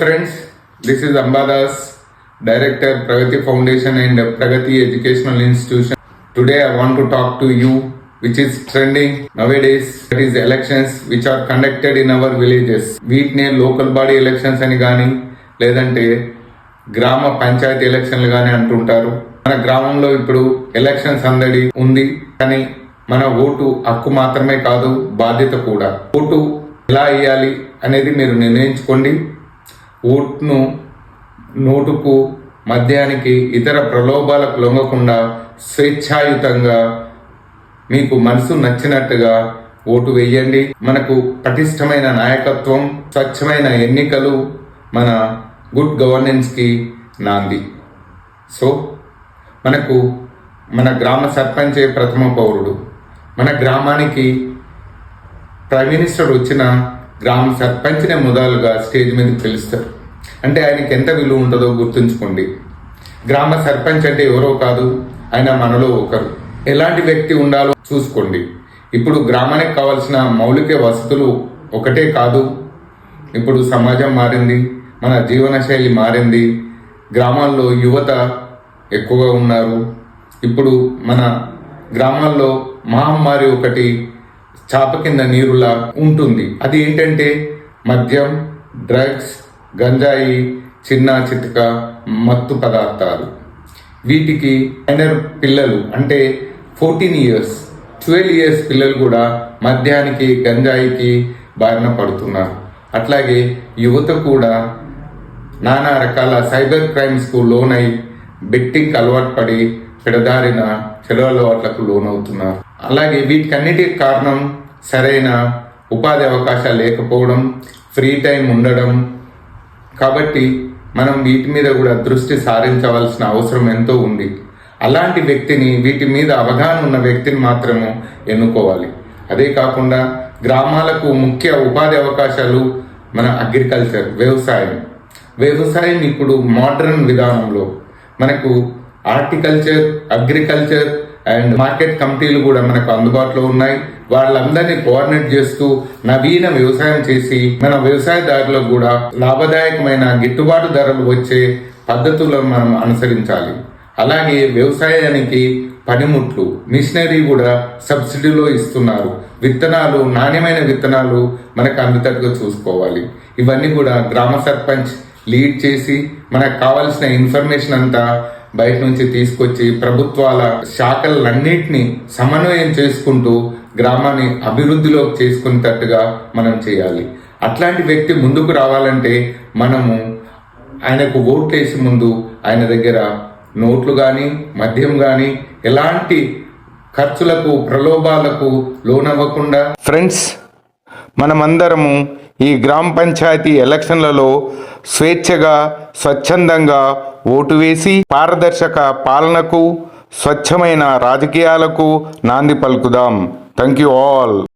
Friends this is Ambadas director Pragati foundation and Pragati educational institution today I want to talk to you which is trending nowadays that is elections which are conducted in our villages వీటినే local body elections అని కానీ లేదంటే గ్రామ పంచాయతీ ఎలక్షన్లు కానీ అంటుంటారు. మన గ్రామంలో ఇప్పుడు ఎలక్షన్స్ అందడి ఉంది కానీ మన ఓటు హక్కు మాత్రమే కాదు బాధ్యత కూడా. ఓటు ఎలా ఇవ్వాలి అనేది మీరు నిర్ణయించుకోండి. ఓట్ను నోటుకు మద్యానికి ఇతర ప్రలోభాలకు లొంగకుండా స్వేచ్ఛాయుతంగా మీకు మనసు నచ్చినట్టుగా ఓటు వేయండి. మనకు పటిష్టమైన నాయకత్వం స్వచ్ఛమైన ఎన్నికలు మన గుడ్ గవర్నెన్స్కి నాంది. సో మనకు మన గ్రామ సర్పంచే ప్రథమ పౌరుడు. మన గ్రామానికి ప్రైమ్ మినిస్టర్ వచ్చిన గ్రామ సర్పంచ్నే మొదలుగా స్టేజ్ మీద పిలుస్తారు అంటే ఆయనకి ఎంత విలువ ఉంటుందో గుర్తుంచుకోండి. గ్రామ సర్పంచ్ అంటే ఎవరో కాదు ఆయన మనలో ఒకరు. ఎలాంటి వ్యక్తి ఉండాలో చూసుకోండి. ఇప్పుడు గ్రామానికి కావాల్సిన మౌలిక వసతులు ఒకటే కాదు. ఇప్పుడు సమాజం మారింది మన జీవనశైలి మారింది గ్రామాల్లో యువత ఎక్కువగా ఉన్నారు. ఇప్పుడు మన గ్రామాల్లో మహమ్మారి ఒకటి చాప కింద నీరులా ఉంటుంది. అది ఏంటంటే మద్యం డ్రగ్స్ గంజాయి చిన్న చితక మత్తు పదార్థాలు. వీటికి మైనర్ పిల్లలు అంటే ఫోర్టీన్ ఇయర్స్ ట్వెల్వ్ ఇయర్స్ పిల్లలు కూడా మద్యానికి గంజాయికి బారిన పడుతున్నారు. అట్లాగే యువత కూడా నానా రకాల సైబర్ క్రైమ్స్కు లోనై బెట్టింగ్ అలవాటు పడి పెడదారిన చెడు అలవాట్లకు లోనవుతున్నారు. అలాగే వీటికన్నిటికి కారణం సరైన ఉపాధి అవకాశాలు లేకపోవడం ఫ్రీ టైం ఉండడం. కాబట్టి మనం వీటి మీద కూడా దృష్టి సారించవలసిన అవసరం ఎంతో ఉంది. అలాంటి వ్యక్తిని వీటి మీద అవగాహన ఉన్న వ్యక్తిని మాత్రము ఎన్నుకోవాలి. అదే కాకుండా గ్రామాలకు ముఖ్య ఉపాధి అవకాశాలు మన అగ్రికల్చర్ వ్యవసాయం. వ్యవసాయం ఇప్పుడు మోడర్న్ విధానంలో మనకు హార్టికల్చర్ అగ్రికల్చర్ అండ్ మార్కెట్ కమిటీలు కూడా మనకు అందుబాటులో ఉన్నాయి. వాళ్ళందరినీ కోఆర్డినేట్ చేస్తూ నవీన వ్యవసాయం చేసి మన వ్యవసాయదారులకు కూడా లాభదాయకమైన గిట్టుబాటు ధరలు వచ్చే పద్ధతులను మనం అనుసరించాలి. అలాగే వ్యవసాయానికి పనిముట్లు మిషనరీ కూడా సబ్సిడీలో ఇస్తున్నారు. విత్తనాలు నాణ్యమైన విత్తనాలు మనకు అందుతట్టుగా చూసుకోవాలి. ఇవన్నీ కూడా గ్రామ సర్పంచ్ లీడ్ చేసి మనకు కావాల్సిన ఇన్ఫర్మేషన్ అంతా బయట నుంచి తీసుకొచ్చి ప్రభుత్వాల శాఖలన్నింటినీ సమన్వయం చేసుకుంటూ గ్రామాన్ని అభివృద్ధిలోకి చేసుకునేటట్టుగా మనం చేయాలి. అట్లాంటి వ్యక్తి ముందుకు రావాలంటే మనము ఆయనకు ఓట్లేసి ముందు ఆయన దగ్గర నోట్లు కానీ మద్యం కానీ ఎలాంటి ఖర్చులకు ప్రలోభాలకు లోనవ్వకుండా ఫ్రెండ్స్ మనమందరము ఈ గ్రామ పంచాయతీ ఎలక్షన్లలో స్వేచ్ఛగా స్వచ్ఛందంగా ఓటు వేసి పారదర్శక పాలనకు స్వచ్ఛమైన రాజకీయాలకు నాంది పలుకుదాం. Thank you all